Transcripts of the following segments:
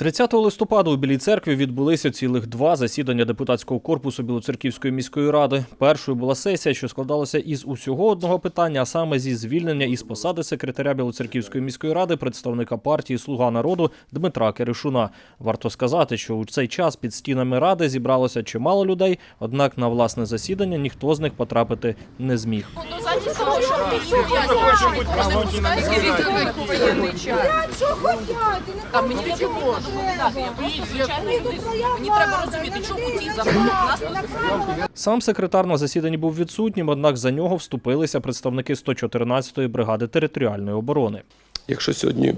30 листопада у Білій церкві відбулися цілих два засідання депутатського корпусу Білоцерківської міської ради. Першою була сесія, що складалася із усього одного питання, а саме зі звільнення із посади секретаря Білоцерківської міської ради представника партії Слуга народу Дмитра Киришуна. Варто сказати, що у цей час під стінами ради зібралося чимало людей, однак на власне засідання ніхто з них потрапити не зміг. Хотять, А мені не допоможе. Мені треба розуміти, чому ті Сам секретар на засіданні був відсутнім, однак за нього вступилися представники 114-ї бригади територіальної оборони. Якщо сьогодні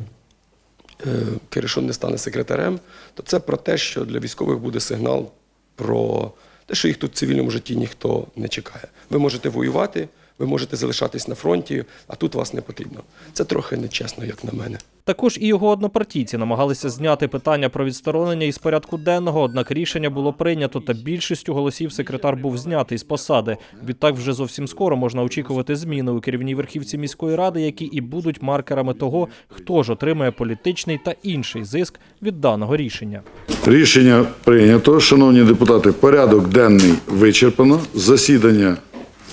е, Киришон не стане секретарем, то це про те, що для військових буде сигнал про те, що їх тут в цивільному житті ніхто не чекає. Ви можете воювати, ви можете залишатись на фронті, а тут вас не потрібно. Це трохи нечесно, як на мене. Також і його однопартійці намагалися зняти питання про відсторонення із порядку денного, однак рішення було прийнято, та більшістю голосів секретар був знятий з посади. Відтак, вже зовсім скоро можна очікувати зміни у керівній верхівці міської ради, які і будуть маркерами того, хто ж отримає політичний та інший зиск від даного рішення. Рішення прийнято. Шановні депутати, порядок денний вичерпано. Засідання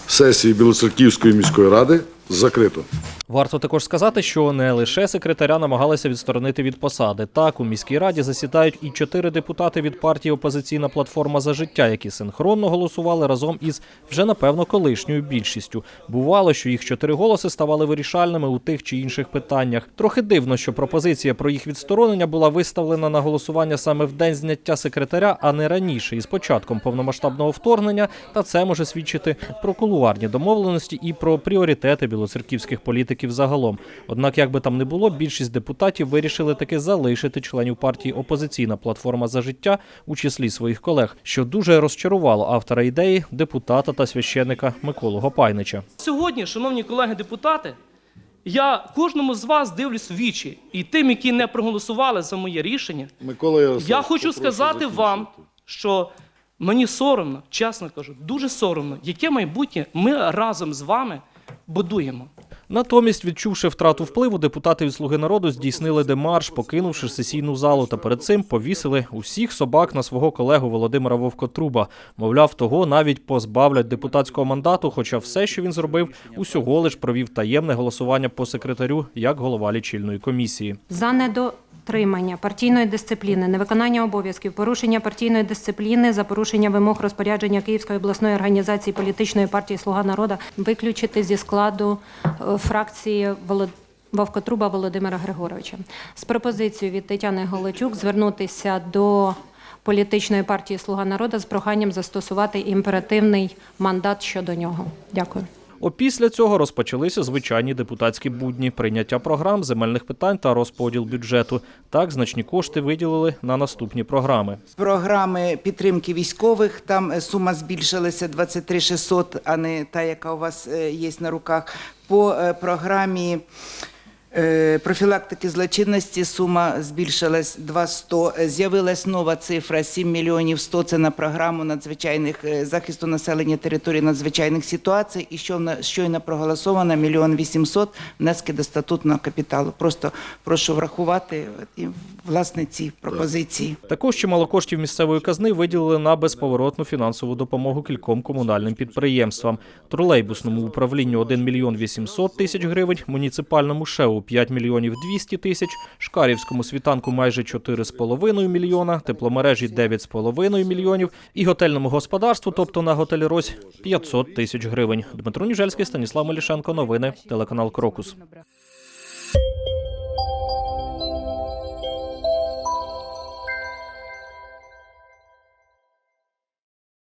сесії Білоцерківської міської ради закрито. Варто також сказати, що не лише секретаря намагалися відсторонити від посади. Так, у міській раді засідають і чотири депутати від партії Опозиційна платформа за життя, які синхронно голосували разом із вже напевно колишньою більшістю. Бувало, що їх чотири голоси ставали вирішальними у тих чи інших питаннях. Трохи дивно, що пропозиція про їх відсторонення була виставлена на голосування саме в день зняття секретаря, а не раніше, із початком повномасштабного вторгнення. Та це може свідчити про кулуарні домовленості і про пріоритети білоцерківських політиків загалом. Однак, як би там не було, більшість депутатів вирішили таки залишити членів партії Опозиційна платформа за життя у числі своїх колег, що дуже розчарувало автора ідеї, депутата та священника Миколу Гопайнича. Сьогодні, шановні колеги депутати, я кожному з вас дивлюсь в вічі, і тим, які не проголосували за моє рішення, Микола Ярославович, я хочу сказати закінчити. вам, що мені соромно, чесно кажу, дуже соромно, яке майбутнє ми разом з вами будуємо. Натомість, відчувши втрату впливу, депутати від Слуги народу здійснили демарш, покинувши сесійну залу, та перед цим повісили усіх собак на свого колегу Володимира Вовкотруба. Мовляв, того навіть позбавлять депутатського мандату, хоча все, що він зробив, усього лиш провів таємне голосування по секретарю як голова лічильної комісії. за недотримання партійної дисципліни, невиконання обов'язків, порушення партійної дисципліни за порушення вимог розпорядження Київської обласної організації політичної партії Слуга народу виключити зі складу е, фракції. Вовкотруба Володимира Григоровича з пропозицією від Тетяни Голочук звернутися до політичної партії Слуга народу з проханням застосувати імперативний мандат щодо нього. Дякую. Опісля цього розпочалися звичайні депутатські будні, прийняття програм, земельних питань та розподіл бюджету. Так значні кошти виділили на наступні програми. програми підтримки військових. Там е, сума збільшилася 23 600, а не та, яка у вас е, є на руках. По е, програмі профілактики злочинності сума збільшилась 200. Е, З'явилась нова цифра 7 мільйонів 100. Це на програму надзвичайних е, захисту населення території надзвичайних ситуацій. І що щойно проголосовано мільйон 800 внески до статутного капіталу. Просто прошу врахувати і власне ці пропозиції. Також чимало коштів місцевої казни виділили на безповоротну фінансову допомогу кільком комунальним підприємствам. Тролейбусному управлінню 1 мільйон 800 тисяч гривень, муніципальному ШЕУ 5 мільйонів 200 тисяч, Шкарівському світанку майже 4,5 мільйона, тепломережі 9,5 мільйонів і готельному господарству, тобто на готелі Рось 500 тисяч гривень. Дмитро Ніжельський, Станіслав Малішенко, новини, телеканал Крокус.